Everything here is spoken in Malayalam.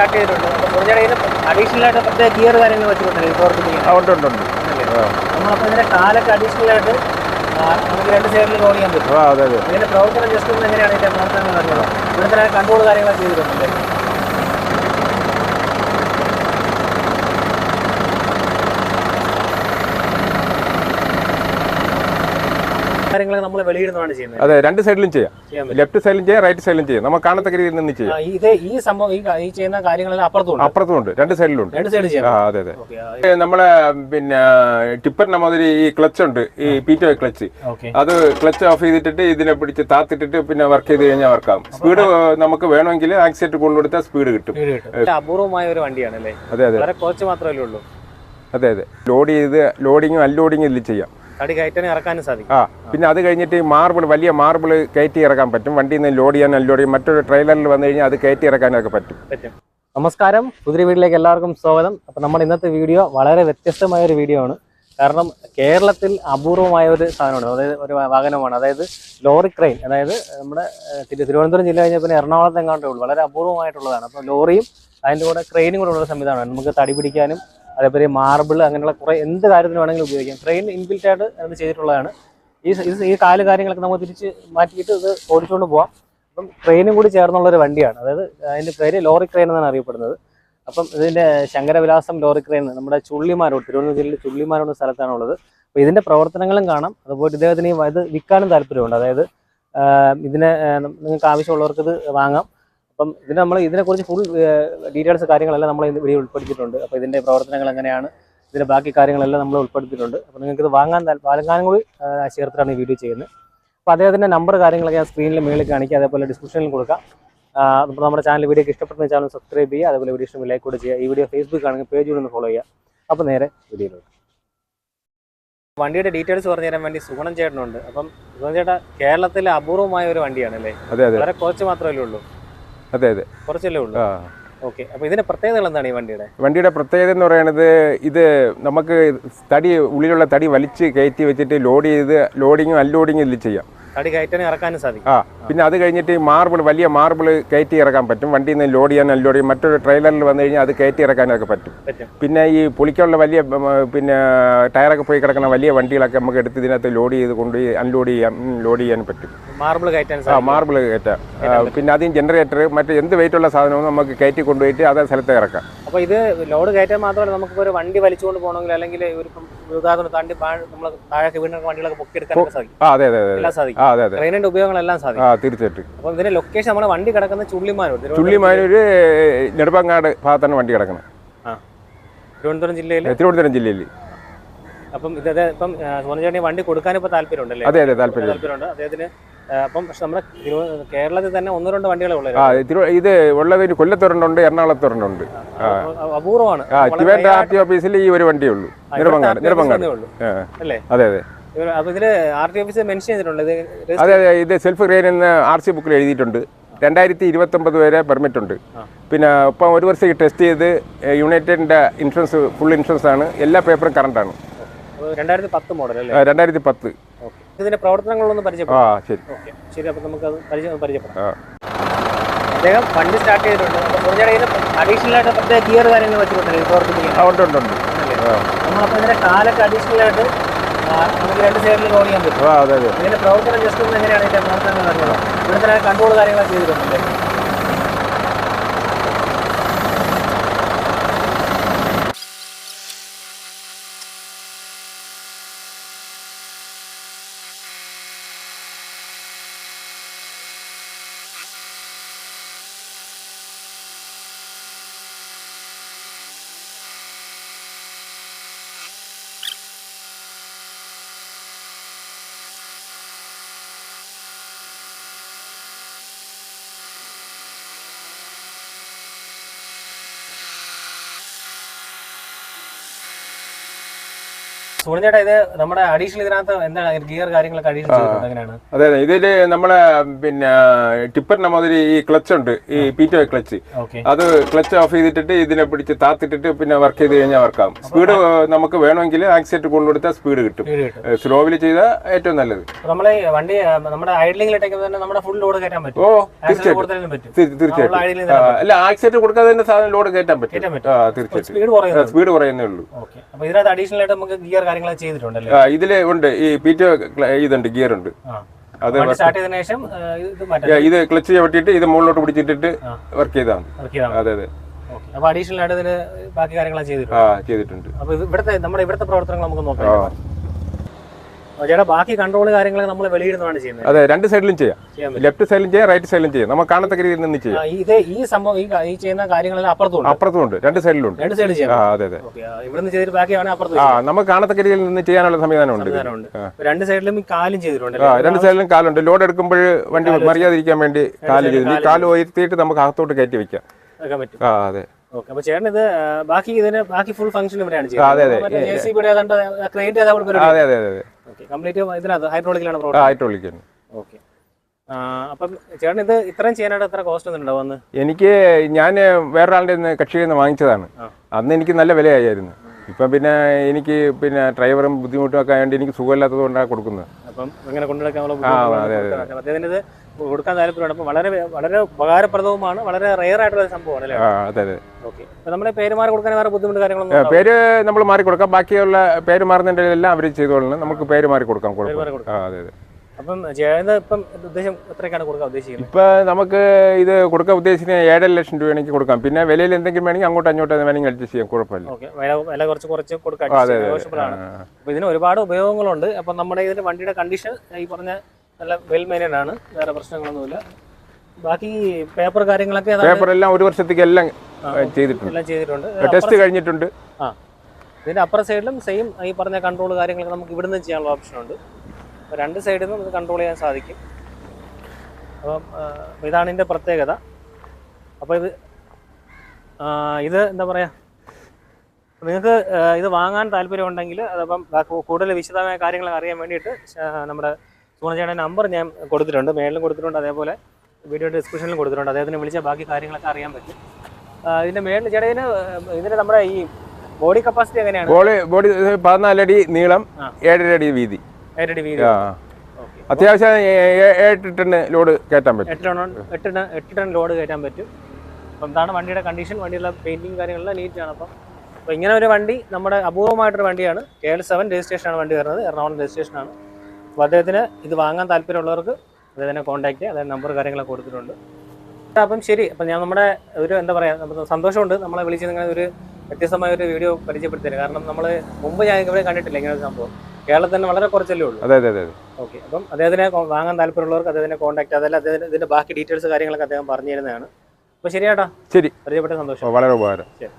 സ്റ്റാർട്ട് ചെയ്തിട്ടുണ്ട്. അപ്പോൾ അഡീഷണൽ ആയിട്ട് പ്രത്യേക ഗിയർ കാര്യങ്ങൾ വെച്ചിട്ടുണ്ട്. ഈ പ്രവർത്തിപ്പിക്കാൻ ഉണ്ട് ഉണ്ട് ഉണ്ട്. നമ്മളപ്പോൾ ഇതിന്റെ കാലൊക്കെ അഡീഷണൽ ആയിട്ട് നമുക്ക് രണ്ട് സൈഡിൽ ലോൺ ചെയ്യാൻ പറ്റും. ഇതിന്റെ പ്രവർത്തനം ജസ്റ്റ് ഒന്ന് എങ്ങനെയാണ് ഇതിന്റെ പ്രവർത്തനങ്ങൾ അറിഞ്ഞത് ഇവിടുത്തെ കൺട്രോൾ കാര്യങ്ങളൊക്കെ ചെയ്തിട്ടുണ്ടല്ലേ കാര്യങ്ങൾ നമ്മൾ വെളിയിടുന്നതാണ് ചെയ്യുന്നത്. അതെ രണ്ട് സൈഡിലും ചെയ്യാം. ലെഫ്റ്റ് സൈഡിലും ചെയ്യാം റൈറ്റ് സൈഡിലും ചെയ്യാം. നമ്മൾ കാണത്തക്ക രീതിയിൽ നിന്ന് ചെയ്യാം. ഇത് ഈ സംഭവം ഈ ചെയ്യുന്ന കാര്യങ്ങളെല്ലാം അപ്പുറത്തുണ്ട് അപ്പുറത്തും ഉണ്ട് രണ്ട് സൈഡിലും ഉണ്ട് രണ്ട് സൈഡിൽ ചെയ്യാം അതെ അതെ നമ്മളെ പിന്നെ ടിപ്പറിന്റെ മാതിരി ഈ ക്ലച്ച് ഉണ്ട്. ഈ പീറ്റോ ക്ലച്ച്. അത് ക്ലച്ച് ഓഫ് ചെയ്തിട്ടിട്ട് ഇതിനെ പിടിച്ച് താത്തിട്ടിട്ട് പിന്നെ വർക്ക് ചെയ്ത് കഴിഞ്ഞാൽ വർക്കാം സ്പീഡ് നമുക്ക് വേണമെങ്കിൽ ആക്സിഡന്റ് കൊണ്ടുകൊടുത്താൽ സ്പീഡ് കിട്ടും. അപൂർവമായ ഒരു വണ്ടിയാണ് അല്ലേ? അതെ അതെ. വളരെ കുറച്ച് മാത്രമല്ലേ ഉള്ളൂ. അതെ അതെ. ലോഡ് ചെയ്ത് ലോഡിങ്ങും അൺലോഡിങ്ങും ഇതിൽ ചെയ്യാം. തടി കയറ്റാനും ഇറക്കാനും സാധിക്കും. ആ പിന്നെ അത് കഴിഞ്ഞിട്ട് ഈ മാർബിൾ വലിയ മാർബിൾ കയറ്റി ഇറക്കാൻ പറ്റും. വണ്ടിയിൽ നിന്ന് ലോഡ് ചെയ്യാൻ അൺലോഡ് ചെയ്യാൻ മറ്റൊരു ട്രെയിലറിൽ വന്നു കഴിഞ്ഞാൽ അത് കയറ്റി ഇറക്കാനൊക്കെ പറ്റും. പറ്റും. നമസ്കാരം. പുതിയ വീട്ടിലേക്ക് എല്ലാവർക്കും സ്വാഗതം. അപ്പം നമ്മുടെ ഇന്നത്തെ വീഡിയോ വളരെ വ്യത്യസ്തമായ ഒരു വീഡിയോ ആണ്. കാരണം കേരളത്തിൽ അപൂർവമായ ഒരു സാധനമാണ്. അതായത് ഒരു വാഹനമാണ്. അതായത് ലോറി ക്രെയിൻ. അതായത് നമ്മുടെ തിരുവനന്തപുരം ജില്ല കഴിഞ്ഞാൽ പിന്നെ എറണാകുളത്ത് എങ്ങാണ്ടേ ഉള്ളൂ. വളരെ അപൂർവമായിട്ടുള്ളതാണ്. അപ്പോൾ ലോറിയും അതിന്റെ കൂടെ ക്രെയിനും കൂടെ ഉള്ള സംവിധാനമാണ്. നമുക്ക് തടി പിടിക്കാനും അതേപോലെ മാർബിൾ അങ്ങനെയുള്ള കുറേ എന്ത് കാര്യത്തിന് വേണമെങ്കിലും ഉപയോഗിക്കാം. ട്രെയിൻ ഇൻബിൽറ്റ് ആയിട്ട് അത് ചെയ്തിട്ടുള്ളതാണ്. ഈ ഈ കാൽ കാര്യങ്ങളൊക്കെ നമുക്ക് തിരിച്ച് മാറ്റിയിട്ട് ഇത് ഓടിച്ചുകൊണ്ട് പോവാം. അപ്പം ട്രെയിനും കൂടി ചേർന്നുള്ള ഒരു വണ്ടിയാണ്. അതായത് അതിന്റെ പേര് ലോറി ക്രെയിൻ എന്നാണ് അറിയപ്പെടുന്നത്. അപ്പം ഇതിന്റെ ശങ്കരവിലാസം ലോറി ക്രെയിൻ നമ്മുടെ ചുള്ളിമാരോട് തിരുവനന്തപുരം ജില്ലയിൽ ചുള്ളിമാരോട് സ്ഥലത്താണുള്ളത് അപ്പോൾ ഇതിന്റെ പ്രവർത്തനങ്ങളും കാണാം. അതുപോലെ ഇദ്ദേഹത്തിന് ഇത് വിൽക്കാനും താല്പര്യമുണ്ട്. അതായത് ഇതിനെ നിങ്ങൾക്ക് ആവശ്യമുള്ളവർക്ക് ഇത് വാങ്ങാം. അപ്പം ഇതിന് നമ്മൾ ഇതിനെക്കുറിച്ച് ഫുൾ ഡീറ്റെയിൽസ് കാര്യങ്ങളെല്ലാം നമ്മൾ വീഡിയോ ഉൾപ്പെടുത്തിയിട്ടുണ്ട്. അപ്പോൾ ഇതിന്റെ പ്രവർത്തനങ്ങൾ എങ്ങനെയാണ്? ഇതിന്റെ ബാക്കി കാര്യങ്ങളെല്ലാം നമ്മൾ ഉൾപ്പെടുത്തിയിട്ടുണ്ട്. അപ്പോൾ നിങ്ങൾക്ക് ഇത് വാങ്ങാൻ വാങ്ങാനും കൂടി ചേർത്തിട്ടാണ് ഈ വീഡിയോ ചെയ്യുന്നത്. അപ്പോൾ അദ്ദേഹത്തിന്റെ നമ്പർ കാര്യങ്ങളൊക്കെ ഞാൻ സ്ക്രീനിൽ മേളിൽ കാണിക്കുക അതേപോലെ ഡിസ്ക്രിപ്ഷനിൽ കൊടുക്കാം. അപ്പോൾ നമ്മുടെ ചാനൽ വീഡിയോ ഇഷ്ടപ്പെടുന്ന ചാനൽ സബ്സ്ക്രൈബ് ചെയ്യുക. അതേപോലെ വീഡിയോ ഇഷ്ടം ലൈക്ക് കൂടെ ചെയ്യുക. ഈ വീഡിയോ ഫേസ്ബുക്ക് ആണെങ്കിൽ പേജ് കൂടെ ഒന്ന് ഫോളോ ചെയ്യുക. അപ്പോൾ നേരെ വീഡിയോ വണ്ടിയുടെ ഡീറ്റെയിൽസ് പറഞ്ഞു തരാൻ വേണ്ടി സുഗുണം ചേട്ടനുണ്ട്. അപ്പം സുഗുണം ചേട്ടാ കേരളത്തിലെ അപൂർവമായ ഒരു വണ്ടിയാണ് അല്ലേ വളരെ കുറച്ച് മാത്രമല്ലേ ഉള്ളൂ. അതെ അതെ. കുറച്ചല്ലേ ഉള്ളൂ? ആ. ഓക്കെ. അപ്പോൾ ഇതിന്റെ പ്രത്യേകതകൾ എന്താണ് ഈ വണ്ടിയുടെ? വണ്ടിയുടെ പ്രത്യേകത എന്ന് പറയുന്നത് ഇത് നമുക്ക് തടി ഉള്ളിലുള്ള തടി വലിച്ച് കയറ്റി വെച്ചിട്ട് ലോഡ് ചെയ്ത് ലോഡിങ്ങും അൺലോഡിങ്ങും ഇതിൽ ചെയ്യാം. തടി കയറ്റാനും ഇറക്കാനും സാധിക്കും. ആ പിന്നെ അത് കഴിഞ്ഞിട്ട് ഈ മാർബിൾ വലിയ മാർബിൾ കയറ്റി ഇറക്കാൻ പറ്റും. വണ്ടിയിൽ നിന്ന് ലോഡ് ചെയ്യാൻ അൺലോഡ് ചെയ്യാൻ മറ്റൊരു ട്രെയിലറിൽ വന്നു കഴിഞ്ഞാൽ അത് കയറ്റി ഇറക്കാനൊക്കെ പറ്റും. പറ്റും. പിന്നെ ഈ പുളിക്കുള്ള വലിയ പിന്നെ ടയറൊക്കെ പോയി കിടക്കുന്ന വലിയ വണ്ടികളൊക്കെ നമുക്ക് എടുത്ത് ഇതിനകത്ത് ലോഡ് ചെയ്ത് കൊണ്ട് അൺലോഡ് ചെയ്യാം ലോഡ് ചെയ്യാൻ പറ്റും. മാർബിൾ കയറ്റാൻ ആ മാർബിൾ കയറ്റാം. പിന്നെ ആദ്യം ജനറേറ്റർ മറ്റേ എന്ത് വെയിറ്റുള്ള സാധനവും നമുക്ക് കയറ്റി കൊണ്ടുപോയിട്ട് അതേ സ്ഥലത്ത് ഇറക്കാം. അപ്പോൾ ഇത് ലോഡ് കയറ്റാൻ മാത്രമല്ല നമുക്ക് ഒരു വണ്ടി വലിച്ചുകൊണ്ട് പോകണമെങ്കിൽ അല്ലെങ്കിൽ ഒരു ഇപ്പം താണ്ടി നമ്മൾ താഴെ വീണ്ടും വണ്ടികളൊക്കെ പൊക്കിയെടുക്കാൻ സാധിക്കും. അതെ അതെ എല്ലാം സാധിക്കും. ട്രെയിനിന്റെ ഉപയോഗങ്ങളെല്ലാം സാധിക്കും. ആ തീർച്ചയായിട്ടും. അപ്പം ഇതിന്റെ ലൊക്കേഷൻ നമ്മുടെ വണ്ടി കിടക്കുന്ന ചുള്ളിമാനൂർ ചുള്ളിമാനൂര് നെടുമ്പങ്ങാട് ഭാഗത്താണ് വണ്ടി കിടക്കുന്നത് ആ. തിരുവനന്തപുരം ജില്ലയിൽ തിരുവനന്തപുരം ജില്ലയിൽ അപ്പം ഇത് ഇപ്പം സോനചേട്ടൻ വണ്ടി കൊടുക്കാൻ ഇപ്പോൾ താല്പര്യമുണ്ടല്ലേ? അതെ അതെ താല്പര്യം താല്പര്യമുണ്ട്. അദ്ദേഹത്തിന് അപ്പം പക്ഷെ നമ്മുടെ കേരളത്തിൽ തന്നെ ഒന്ന് രണ്ട് വണ്ടികളെ ഉള്ളത് ആ തിരു ഇത് ഉള്ളത് അപൂർവമാണ്. ആർ ടി ഓഫീസിൽ ഈ ഒരു വണ്ടിയേ ഉള്ളൂ. അല്ലേ? അതെ അതെ. അതെ അതെ. ഇത് സെൽഫ് ഗ്രെയിൻ എന്ന് ആർ സി ബുക്കിൽ എഴുതിയിട്ടുണ്ട്. രണ്ടായിരത്തി ഇരുപത്തൊമ്പത് വരെ പെർമിറ്റ് ഉണ്ട്. പിന്നെ ഇപ്പം ഒരു വർഷം ടെസ്റ്റ് ചെയ്ത് യുണൈറ്റഡിന്റെ ഇൻഷുറൻസ് ഫുൾ ഇൻഷുറൻസ് ആണ് എല്ലാ പേപ്പറും കറണ്ട് ആണ് രണ്ടായിരത്തി പത്ത് മോഡൽ അല്ലേ രണ്ടായിരത്തി പത്ത്. ഓക്കെ. ഇതിന്റെ പ്രവർത്തനങ്ങളൊന്നും ആ പരിചയപ്പെടാം ശരി. ഓക്കെ. ശരി അപ്പൊ നമുക്ക് അത് പരിചയം പരിചയപ്പെടാം. ആ. അദ്ദേഹം വണ്ടി സ്റ്റാർട്ട് ചെയ്തിട്ടുണ്ട്. അഡീഷണൽ ആയിട്ട് പ്രത്യേക ഗിയർ കാര്യങ്ങൾ വെച്ചിട്ടുണ്ട്. ഈ പ്രവർത്തിപ്പിക്കാൻ ആ ഉണ്ട് ഉണ്ട് ഉണ്ട്. ആ. നമ്മളപ്പോൾ ഇതിന്റെ കാലൊക്കെ അഡീഷണൽ ആയിട്ട് ആ, നമുക്ക് രണ്ട് സൈഡിൽ ലോഡ് ചെയ്യാൻ പറ്റും. ആ അതെ അതെ. ഇതിന്റെ പ്രവർത്തനം ജസ്റ്റ് ഒന്ന് എങ്ങനെയാണ് ഇതിന്റെ ഇവിടുത്തെ കൺട്രോൾ കാര്യങ്ങളൊക്കെ ചെയ്തിട്ടുണ്ടല്ലേ സുഗുണൻ ഇത് നമ്മുടെ അഡീഷണൽ ഇതിനകത്ത് എന്താണ് ഗിയർ കാര്യങ്ങളൊക്കെ അഡീഷണൽ ചെയ്തിട്ടുണ്ട്? എങ്ങനെയാണ്? അതെ ഇതിൽ നമ്മളെ പിന്നെ ടിപ്പറിന്റെ മാതിരി ഈ ക്ലച്ച് ഉണ്ട്. ഈ പീറ്റോ ക്ലച്ച് അത് ക്ലച്ച് ഓഫ് ചെയ്തിട്ടിട്ട് ഇതിനെ പിടിച്ച് താത്തിട്ടിട്ട് പിന്നെ വർക്ക് ചെയ്ത് കഴിഞ്ഞാൽ വർക്കാവും സ്പീഡ് നമുക്ക് വേണമെങ്കിൽ ആക്സിഡന്റ് കൊണ്ടുകൊടുത്താൽ സ്പീഡ് കിട്ടും. സ്ലോവിൽ ചെയ്താൽ ഏറ്റവും നല്ലത്. വണ്ടി നമ്മുടെ തന്നെ നമ്മുടെ ഫുൾ ലോഡ് കയറ്റാൻ പറ്റും. ഓ തീർച്ചയായിട്ടും. അല്ല ആക്സിഡന്റ് കൊടുക്കാതെ തന്നെ സാധനം ലോഡ് കയറ്റാൻ പറ്റും. തീർച്ചയായിട്ടും. സ്പീഡ് കുറയുന്നേ ഉള്ളൂ. അപ്പൊ ഇതിനകത്ത് അഡീഷണൽ ആയിട്ട് നമുക്ക് ഗിയർ കാര്യങ്ങളൊക്കെ ചെയ്തിട്ടുണ്ടല്ലോ? ഇതിൽ ഉണ്ട്. ഈ പീറ്റ ഇതുണ്ട് ഗിയർ ഉണ്ട് അത് ഇത് ക്ലച്ച് ചവിട്ടിയിട്ട് ഇത് മുകളിലോട്ട് പിടിച്ചിട്ടിട്ട് വർക്ക് ചെയ്താൽ അതെ അതെ. അപ്പൊ അഡീഷണൽ ആയിട്ട് ഇതിന് ബാക്കി കാര്യങ്ങളൊക്കെ ചെയ്തിട്ടുണ്ട്? ആ ചെയ്തിട്ടുണ്ട്. അപ്പൊ ഇവിടുത്തെ നമ്മുടെ ഇവിടുത്തെ പ്രവർത്തനങ്ങൾ നമുക്ക് നോക്കാം. ചേട്ടാ ബാക്കി കൺട്രോൾ കാര്യങ്ങളൊക്കെ നമ്മൾ വെളിയിടുന്നതാണ് ചെയ്യുന്നത്. അതെ രണ്ട് സൈഡിലും ചെയ്യാം. ലെഫ്റ്റ് സൈഡിലും ചെയ്യാം റൈറ്റ് സൈഡിലും ചെയ്യാം. നമുക്ക് കാണത്തക്ക രീതിയിൽ നിന്ന് ചെയ്യാം. ഇത് ഈ സംഭവം ഈ ചെയ്യുന്ന കാര്യങ്ങളെല്ലാം അപ്പുറത്തും അപ്പുറത്തുണ്ട് രണ്ട് സൈഡിലും ഉണ്ട്. രണ്ട് സൈഡിൽ ചെയ്യാം. അതെ അതെ. ഇവിടുന്ന് ചെയ്തിട്ട് ബാക്കിയാണ് അപ്പുറത്ത് ആ നമുക്ക് കാണത്തക്ക രീതിയിൽ നിന്ന് ചെയ്യാനുള്ള സംവിധാനം ഉണ്ട് ഉണ്ട് രണ്ട് സൈഡിലും കാലും ചെയ്തിട്ടുണ്ട് ആ രണ്ട് സൈഡിലും കാലുണ്ട്. ലോഡ് എടുക്കുമ്പോൾ വണ്ടി മറിയാതിരിക്കാൻ വേണ്ടി കാൽ ചെയ്തിട്ടുണ്ട് കാൽ ഉയർത്തിയിട്ട് നമുക്ക് അകത്തോട്ട് കയറ്റി വെക്കാം. ആ അതെ. ഓക്കെ അപ്പൊ ചേട്ടൻ ഇത് ബാക്കി ഇതിന് ബാക്കി ഫുൾ ഫംഗ്ഷൻ ഇവിടെയാണ്. ചെയ്യുന്നത്. ഹൈഡ്രോളിക്കിലാണ് ഓക്കെ അപ്പം ചേട്ടൻ ഇത് ഇത്രയും ചെയ്യാനായിട്ട് എത്ര കോസ്റ്റ് എനിക്ക് ഞാൻ വേറൊരാളുടെ നിന്ന് കക്ഷിയിൽ നിന്ന് വാങ്ങിച്ചതാണ്. അന്ന് എനിക്ക് നല്ല വിലയായിരുന്നു. ഇപ്പം പിന്നെ എനിക്ക് പിന്നെ ഡ്രൈവറും ബുദ്ധിമുട്ടും ഒക്കെ ആയതുകൊണ്ട് എനിക്ക് സുഖമില്ലാത്തത് കൊണ്ടാണ് കൊടുക്കുന്നത്. അപ്പം ഇങ്ങനെ കൊണ്ടുനടക്കാൻ കൊടുക്കാൻ താല്പര്യമാണ് അപ്പം വളരെ വളരെ ഉപകാരപ്രദവുമാണ് വളരെ റെയർ ആയിട്ടുള്ള ഒരു സംഭവമാണ് അല്ലേ? അതെ അതെ. ഓക്കെ. അപ്പം നമ്മളെ പേരുമാറി കൊടുക്കാൻ വേറെ ബുദ്ധിമുട്ട് കാര്യങ്ങളൊന്നും പേര് നമ്മൾ മാറി കൊടുക്കാം. ബാക്കിയുള്ള പേര് മാറുന്നതിന്റെ എല്ലാം അവർ ചെയ്തോളണം നമുക്ക് പേര് മാറി കൊടുക്കാം. അതെ അതെ. അപ്പം ചേട്ടൻ ഇപ്പം ഉദ്ദേശം എത്രയൊക്കെയാണ് കൊടുക്കാൻ ഉദ്ദേശിക്കുന്നത്? ഇപ്പൊ നമുക്ക് ഇത് കൊടുക്കാൻ ഉദ്ദേശിക്കുന്ന ഏഴര ലക്ഷം രൂപ വേണമെങ്കിൽ കൊടുക്കാം. പിന്നെ വിലയിൽ എന്തെങ്കിലും വേണമെങ്കിൽ അങ്ങോട്ടും അങ്ങോട്ടും വേണമെങ്കിൽ അഡ്ജസ്റ്റ് ചെയ്യാം. കുഴപ്പമില്ല. വില കുറച്ച് കുറച്ച് കൊടുക്കാം. ഇതിന് ഒരുപാട് ഉപയോഗങ്ങളുണ്ട്. അപ്പം നമ്മുടെ ഇതിന്റെ വണ്ടിയുടെ കണ്ടീഷൻ ഈ പറഞ്ഞ നല്ല വെൽ മെയിൻഡ് ആണ്. വേറെ പ്രശ്നങ്ങളൊന്നുമില്ല. ബാക്കി പേപ്പർ കാര്യങ്ങളൊക്കെ പേപ്പർ എല്ലാം ഒരു വർഷത്തേക്ക് എല്ലാം ചെയ്തിട്ടുണ്ട്. എല്ലാം ചെയ്തിട്ടുണ്ട്. ടെസ്റ്റ് കഴിഞ്ഞിട്ടുണ്ട്. ആ. ഇതിന്റെ അപ്പുറ സൈഡിലും സെയിം ഈ പറഞ്ഞ കൺട്രോൾ കാര്യങ്ങളൊക്കെ നമുക്ക് ഇവിടുന്ന് ചെയ്യാനുള്ള ഓപ്ഷൻ ഉണ്ട്. രണ്ട് സൈഡിൽ നിന്നും ഇത് കൺട്രോൾ ചെയ്യാൻ സാധിക്കും. അപ്പം ഇതാണ് ഇതിന്റെ പ്രത്യേകത. അപ്പോൾ ഇത് ഇത് എന്താ പറയാ? നിങ്ങൾക്ക് ഇത് വാങ്ങാൻ താല്പര്യമുണ്ടെങ്കിൽ അതപ്പം കൂടുതൽ വിശദമായ കാര്യങ്ങൾ അറിയാൻ വേണ്ടിയിട്ട് നമ്മുടെ സൂണചേട്ടന്റെ നമ്പർ ഞാൻ കൊടുത്തിട്ടുണ്ട് മേളിലും കൊടുത്തിട്ടുണ്ട് അതേപോലെ വീഡിയോ ഡിസ്ക്രിപ്ഷനിലും കൊടുത്തിട്ടുണ്ട്. അദ്ദേഹത്തിന് വിളിച്ച ബാക്കി കാര്യങ്ങളൊക്കെ അറിയാൻ പറ്റും. ഇതിന്റെ മേളിൽ ചേട്ടാ ഇതിന് ഇതിന് നമ്മുടെ ഈ ബോഡി കപ്പാസിറ്റി എങ്ങനെയാണ്? ബോഡി ബോഡി പതിനാലടി നീളം. ഏഴര അടി വീതി. ഏഴരടി വീതി. അത്യാവശ്യം ഏ- ടൺ ലോഡ് കയറ്റാൻ പറ്റും. എട്ട് ടൺ എട്ട് ടൺ എട്ട് ടൺ ലോഡ് കയറ്റാൻ പറ്റും. അപ്പം ഇതാണ് വണ്ടിയുടെ കണ്ടീഷൻ വണ്ടിയുള്ള പെയിന്റിങ് കാര്യങ്ങളെല്ലാം നീറ്റാണ് അപ്പം അപ്പോൾ ഇങ്ങനെ ഒരു വണ്ടി നമ്മുടെ അപൂർവമായിട്ടൊരു വണ്ടിയാണ്. കെ എൽ സെവൻ രജിസ്ട്രേഷനാണ് വണ്ടി വരുന്നത്. എറണാകുളം രജിസ്ട്രേഷനാണ് അപ്പോൾ അദ്ദേഹത്തിന് ഇത് വാങ്ങാൻ താല്പര്യമുള്ളവർക്ക് അദ്ദേഹത്തിനെ കോൺടാക്റ്റ് ചെയ്യുക അദ്ദേഹം നമ്പർ കാര്യങ്ങളൊക്കെ കൊടുത്തിട്ടുണ്ട്. അപ്പം ശരി അപ്പം ഞാൻ നമ്മുടെ ഒരു എന്താ പറയുക നമുക്ക് സന്തോഷമുണ്ട് നമ്മളെ വിളിച്ച് നിങ്ങൾ ഒരു വ്യത്യസ്തമായ ഒരു വീഡിയോ പരിചയപ്പെടുത്തിയത് കാരണം നമ്മൾ മുമ്പ് ഞാൻ ഇവിടെ കണ്ടിട്ടില്ല ഇങ്ങനെ ഒരു സംഭവം. കേരളത്തിൽ തന്നെ വളരെ കുറച്ചല്ലേ ഉള്ളൂ. അതെ അതെ അതെ അതെ. ഓക്കെ അപ്പം അദ്ദേഹത്തിനെ വാങ്ങാൻ താല്പര്യമുള്ളവർക്ക് അദ്ദേഹത്തിനെ കോൺടാക്ട് അതല്ല അദ്ദേഹത്തിന് ഇതിന്റെ ബാക്കി ഡീറ്റെയിൽസ് കാര്യങ്ങളൊക്കെ അദ്ദേഹം പറഞ്ഞു തരുന്നതാണ് അപ്പോൾ ശരിയാട്ടാ. ശരി. പരിചയപ്പെട്ട സന്തോഷം. വളരെ ഉപകാരം. ശരി.